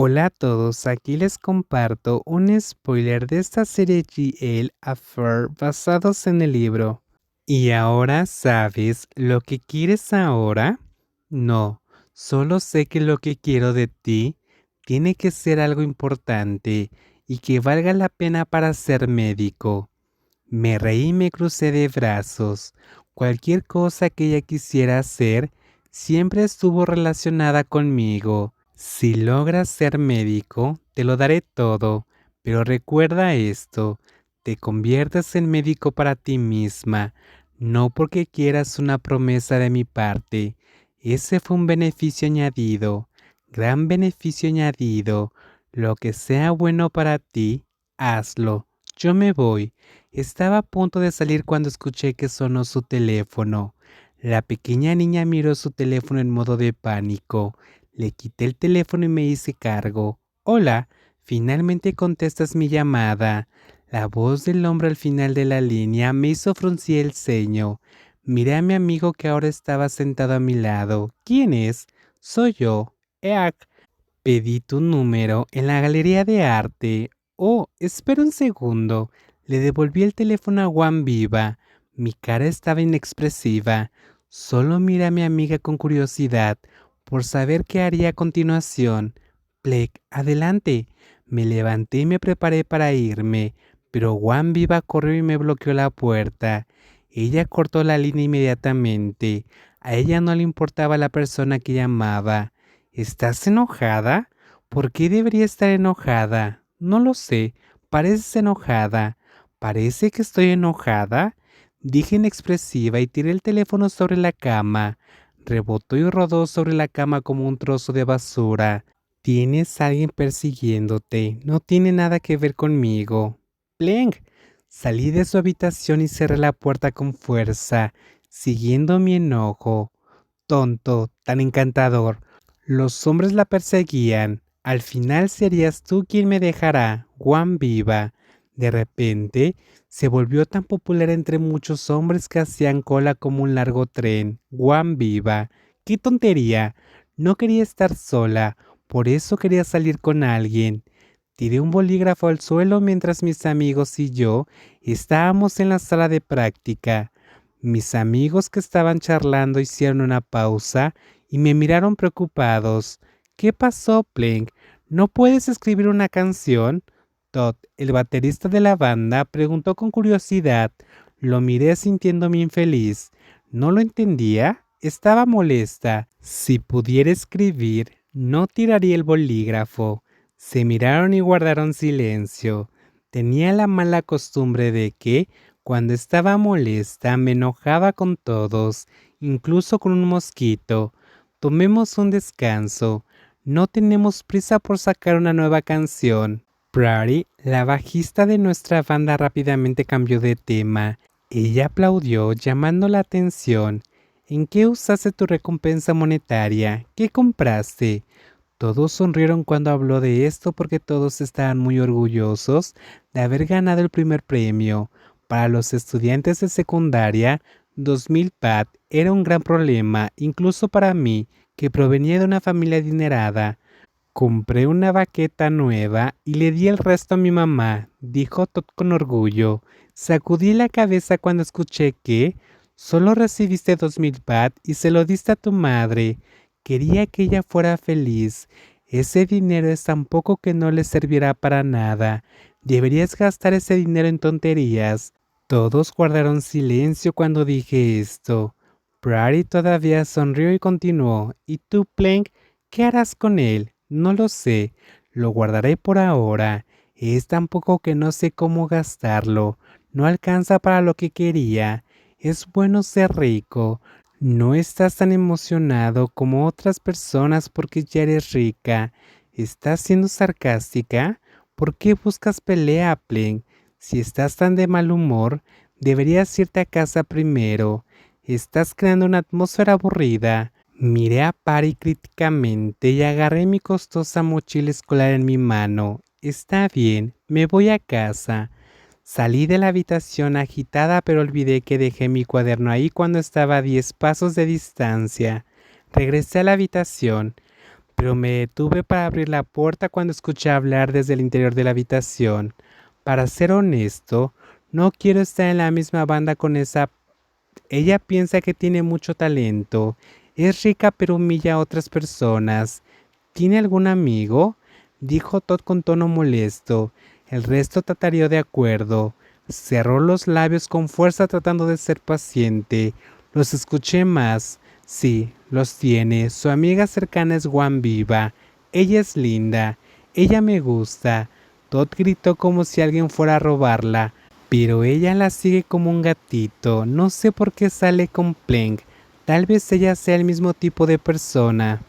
Hola a todos, aquí les comparto un spoiler de esta serie GL Affair basados en el libro. ¿Y ahora sabes lo que quieres ahora? No, solo sé que lo que quiero de ti tiene que ser algo importante y que valga la pena para ser médico. Me reí y me crucé de brazos. Cualquier cosa que ella quisiera hacer siempre estuvo relacionada conmigo. Si logras ser médico, te lo daré todo, pero recuerda esto, te conviertes en médico para ti misma, no porque quieras una promesa de mi parte. Ese fue un beneficio añadido, gran beneficio añadido. Lo que sea bueno para ti, hazlo. Yo me voy. Estaba a punto de salir cuando escuché que sonó su teléfono. La pequeña niña miró su teléfono en modo de pánico. Le quité el teléfono y me hice cargo. Hola, finalmente contestas mi llamada. La voz del hombre al final de la línea me hizo fruncir el ceño. Miré a mi amigo que ahora estaba sentado a mi lado. ¿Quién es? Soy yo, Eak. Pedí tu número en la galería de arte. Oh, espera un segundo. Le devolví el teléfono a Juan Viva. Mi cara estaba inexpresiva. Solo miré a mi amiga con curiosidad por saber qué haría a continuación. Plek, adelante. Me levanté y me preparé para irme, pero Juan Viva corrió y me bloqueó la puerta. Ella cortó la línea inmediatamente. A ella no le importaba la persona que llamaba. ¿Estás enojada? ¿Por qué debería estar enojada? No lo sé. Pareces enojada. ¿Parece que estoy enojada? Dije inexpresiva y tiré el teléfono sobre la cama rebotó y rodó sobre la cama como un trozo de basura. Tienes a alguien persiguiéndote, no tiene nada que ver conmigo. Pleng. Salí de su habitación y cerré la puerta con fuerza, siguiendo mi enojo. Tonto, tan encantador. Los hombres la perseguían. Al final serías tú quien me dejará, Juan viva. De repente, se volvió tan popular entre muchos hombres que hacían cola como un largo tren. Juan viva. ¡Qué tontería! No quería estar sola, por eso quería salir con alguien. Tiré un bolígrafo al suelo mientras mis amigos y yo estábamos en la sala de práctica. Mis amigos que estaban charlando hicieron una pausa y me miraron preocupados. ¿Qué pasó, Plank? ¿No puedes escribir una canción? El baterista de la banda, preguntó con curiosidad. Lo miré sintiéndome infeliz. No lo entendía. Estaba molesta. Si pudiera escribir, no tiraría el bolígrafo. Se miraron y guardaron silencio. Tenía la mala costumbre de que, cuando estaba molesta, me enojaba con todos, incluso con un mosquito. Tomemos un descanso. No tenemos prisa por sacar una nueva canción. Prairie, la bajista de nuestra banda rápidamente cambió de tema. Ella aplaudió llamando la atención. ¿En qué usaste tu recompensa monetaria? ¿Qué compraste? Todos sonrieron cuando habló de esto porque todos estaban muy orgullosos de haber ganado el primer premio. Para los estudiantes de secundaria, 2000 pat era un gran problema, incluso para mí, que provenía de una familia adinerada. Compré una baqueta nueva y le di el resto a mi mamá, dijo Todd con orgullo. Sacudí la cabeza cuando escuché que solo recibiste dos mil bat y se lo diste a tu madre. Quería que ella fuera feliz. Ese dinero es tan poco que no le servirá para nada. Deberías gastar ese dinero en tonterías. Todos guardaron silencio cuando dije esto. Prairie todavía sonrió y continuó. ¿Y tú, Plank, qué harás con él? No lo sé, lo guardaré por ahora. Es tan poco que no sé cómo gastarlo. No alcanza para lo que quería. Es bueno ser rico. No estás tan emocionado como otras personas porque ya eres rica. ¿Estás siendo sarcástica? ¿Por qué buscas pelea, Plen? Si estás tan de mal humor, deberías irte a casa primero. Estás creando una atmósfera aburrida. Miré a Pari críticamente y agarré mi costosa mochila escolar en mi mano. Está bien, me voy a casa. Salí de la habitación agitada pero olvidé que dejé mi cuaderno ahí cuando estaba a diez pasos de distancia. Regresé a la habitación. pero me detuve para abrir la puerta cuando escuché hablar desde el interior de la habitación. Para ser honesto, no quiero estar en la misma banda con esa... Ella piensa que tiene mucho talento. Es rica pero humilla a otras personas. ¿Tiene algún amigo? Dijo Todd con tono molesto. El resto tatareó de acuerdo. Cerró los labios con fuerza tratando de ser paciente. Los escuché más. Sí, los tiene. Su amiga cercana es Juan Viva. Ella es linda. Ella me gusta. Todd gritó como si alguien fuera a robarla. Pero ella la sigue como un gatito. No sé por qué sale con Plank. Tal vez ella sea el mismo tipo de persona.